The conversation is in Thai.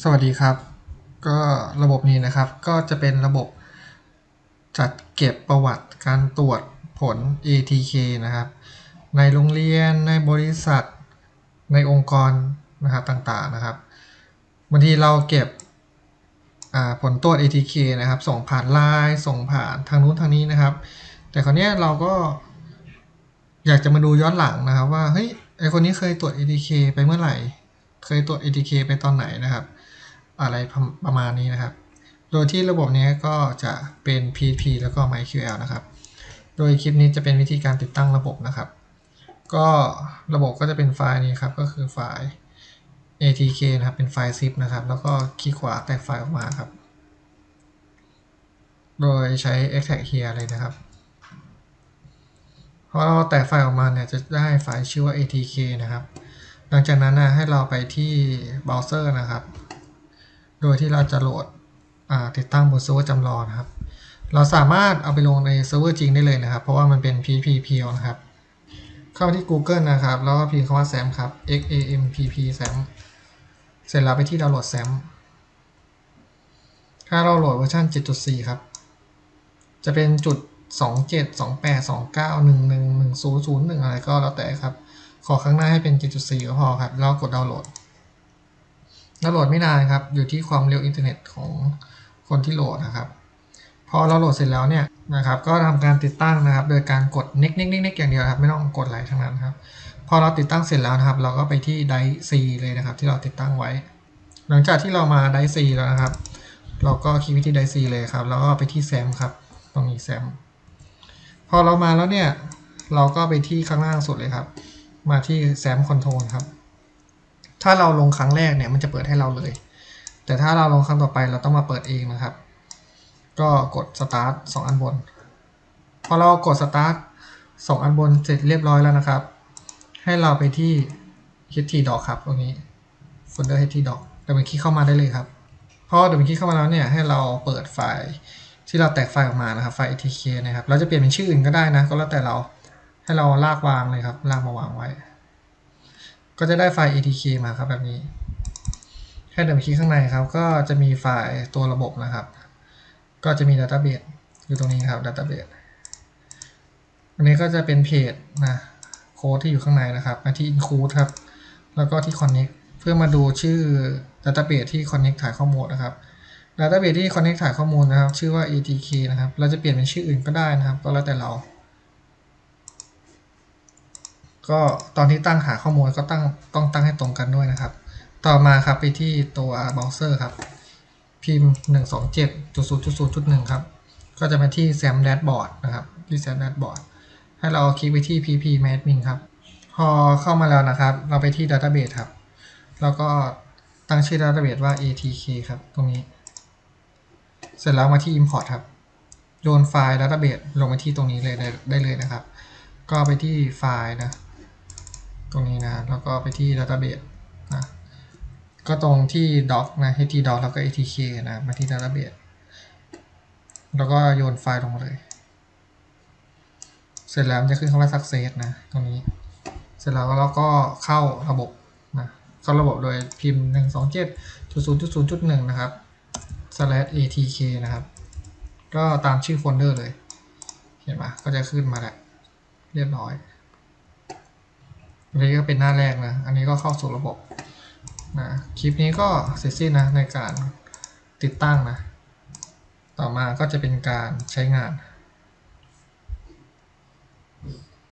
สวัสดีครับ ก็ระบบนี้นะครับก็จะเป็นระบบจัดเก็บประวัติการตรวจผล ATK นะครับ ในโรงเรียนในบริษัท ในองค์กรนะครับต่างๆนะครับบางทีเราเก็บผลตรวจ ATK นะครับ ส่งผ่านไลน์ส่งผ่านทางนู้นทางนี้นะครับ แต่คราวนี้เราก็ อยากจะมาดูย้อนหลังนะครับ ว่าเฮ้ยไอคนนี้เคยตรวจ ATK ไปเมื่อไหร่ เคยตรวจ ATK ไปตอนไหนนะครับ อะไรประประมาณนี้นะครับ โดยที่ระบบนี้ก็จะเป็น PHP แล้วก็ MySQL นะครับ โดยคลิปนี้จะเป็นวิธีการติดตั้งระบบนะครับ ก็ระบบก็จะเป็นไฟล์นี้ครับ ก็คือไฟล์ ATK นะครับ เป็นไฟล์ zip นะครับ แล้วก็คลิกขวาแตกไฟล์ออกมาครับ โดยใช้ extract here เลยนะครับพอเราแตกไฟล์ออกมาเนี่ยจะได้ไฟล์ชื่อว่า atk นะครับ หลังจากนั้นนะให้เราไปที่เบราว์เซอร์นะครับ โดยที่เราจะโหลดติดตั้งบนเซิร์ฟเวอร์จำลองนะครับ เราสามารถเอาไปลงในเซิร์ฟเวอร์จริงได้เลยนะครับ เพราะว่ามันเป็น PHP เพียวนะครับ เข้าที่ Google นะครับ แล้วก็พิมพ์คำว่า SAM ครับ X A M P P SAM เสร็จแล้วไปที่ดาวน์โหลด SAM ถ้าเราโหลดเวอร์ชัน7.4 ครับ จะเป็นจุด 27 28 29 11 1001 อะไรก็แล้วแต่ครับ ขอข้างหน้าให้เป็น 7.4 ก็พอครับ แล้วกดดาวน์โหลด ดาวโหลดไม่นานครับ อยู่ที่ความเร็วอินเทอร์เน็ตของคนที่โหลดนะครับ พอเราโหลดเสร็จแล้วเนี่ยนะครับ ก็ทำการติดตั้งนะครับ โดยการกดน็กน็กน็กน็กอย่างเดียวครับ ไม่ต้องกดอะไรทั้งนั้นครับ พอเราติดตั้งเสร็จแล้วนะครับ เราก็ไปที่ไดซีเลยนะครับ ที่เราติดตั้งไว้ หลังจากที่เรามาไดซีแล้วนะครับ เราก็คลิกไปที่ไดซีเลยครับ แล้วก็ไปที่แซมครับ ตรงนี้แซม พอเรามาแล้วเนี่ย เราก็ไปที่ข้างล่างสุดเลยครับ มาที่แซมคอนโทรลครับ ถ้าเราลงครั้งแรกเนี่ยมันจะเปิดให้เราเลย แต่ถ้าเราลงครั้งต่อไปเราต้องมาเปิดเองนะครับ ก็กด start สองอันบน พอเรากด start สองอันบนเสร็จเรียบร้อยแล้วนะครับ ให้เราไปที่ htdoc ครับตรงนี้ folder htdoc เดี๋ยวมันคลิกเข้ามาได้เลยครับพอเดี๋ยวมันคลิกเข้ามาแล้วเนี่ยให้เราเปิดไฟล์ที่เราแตกไฟล์ออกมานะครับไฟล์ atk นะครับเราจะเปลี่ยนเป็นชื่ออื่นก็ได้นะก็แล้วแต่เราให้เราลากวางเลยครับลากมาวางไว้ ก็จะได้ไฟล์ atk มาครับแบบนี้ แค่เดินคลิกข้างในครับ ก็จะมีไฟล์ตัวระบบนะครับ ก็จะมี database อยู่ตรงนี้ครับ database อันนี้ก็จะเป็นเพจนะโค้ดที่อยู่ข้างในนะครับมาที่ include ครับ แล้วก็ที่ connect เพื่อมาดูชื่อ database ที่ connect ถ่ายข้อมูลนะครับ database ที่ connect ถ่ายข้อมูลนะครับ ชื่อว่า atk นะครับ เราจะเปลี่ยนเป็นชื่ออื่นก็ได้นะครับ ก็แล้วแต่เรา ก็ตอนที่ตั้งหาข้อมูลก็ตั้งต้องตั้งให้ตรงกันด้วยนะครับ ต่อมาครับไปที่ตัวเบราว์เซอร์ครับ พิมพ์ 127.0.0.1 ครับ ก็จะมาที่ SAM Dashboard นะครับ ที่ SAM Dashboard ให้เราคลิกไปที่ PP Admin ครับ พอเข้ามาแล้วนะครับ เราไปที่ Database ครับ แล้วก็ตั้งชื่อ Database ว่า ATK ครับ ตรงนี้ เสร็จแล้วมาที่ Import ครับ โยนไฟล์ Database ลงมาที่ตรงนี้เลยได้ได้เลยนะครับ ก็ไปที่ไฟล์นะ ตรงนี้นะ แล้วก็ไปที่ Database นะ ก็ตรงที่ doc นะ htdoc แล้วก็ atk นะ มาที่ database แล้วก็โยนไฟล์ลงเลย เสร็จแล้วมันจะขึ้นคำว่า success นะ ตรงนี้ เสร็จแล้วเราก็เข้าระบบนะ เข้าระบบโดยพิมพ์ 127.0.0.1นะครับ slash atk นะครับ ก็ตามชื่อโฟลเดอร์เลย เห็นปะก็จะขึ้นมาแล้วเรียบร้อย อันนี้ก็เป็นหน้าแรกนะ อันนี้ก็เข้าสู่ระบบนะคลิปนี้ก็เสร็จสิ้นนะในการติดตั้งนะ ต่อมาก็จะเป็นการใช้งาน